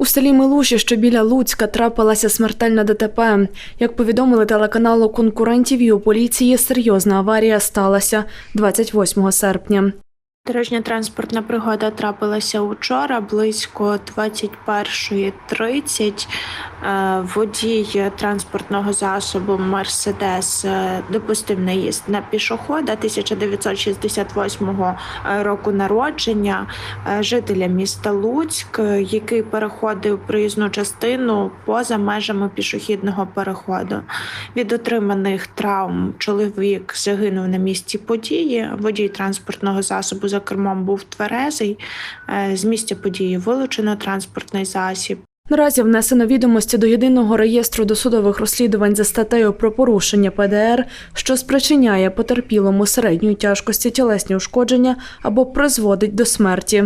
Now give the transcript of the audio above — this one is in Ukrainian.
У селі Милуші, що біля Луцька, трапилася смертельна ДТП. Як повідомили телеканалу конкурентів у поліції, серйозна аварія сталася 28 серпня. Дорожня транспортна пригода трапилася учора близько 21.30. Е, Водій транспортного засобу Мерседес е, допустив наїзд на пішохода 1968 року народження е, жителя міста Луцьк, який переходив проїзну частину поза межами пішохідного переходу. Від отриманих травм чоловік загинув на місці події. Водій транспортного засобу за кермом був тверезий. Е, З місця події вилучено транспортний засіб. Наразі внесено відомості до єдиного реєстру досудових розслідувань за статтею про порушення ПДР, що спричиняє потерпілому середньої тяжкості тілесні ушкодження або призводить до смерті.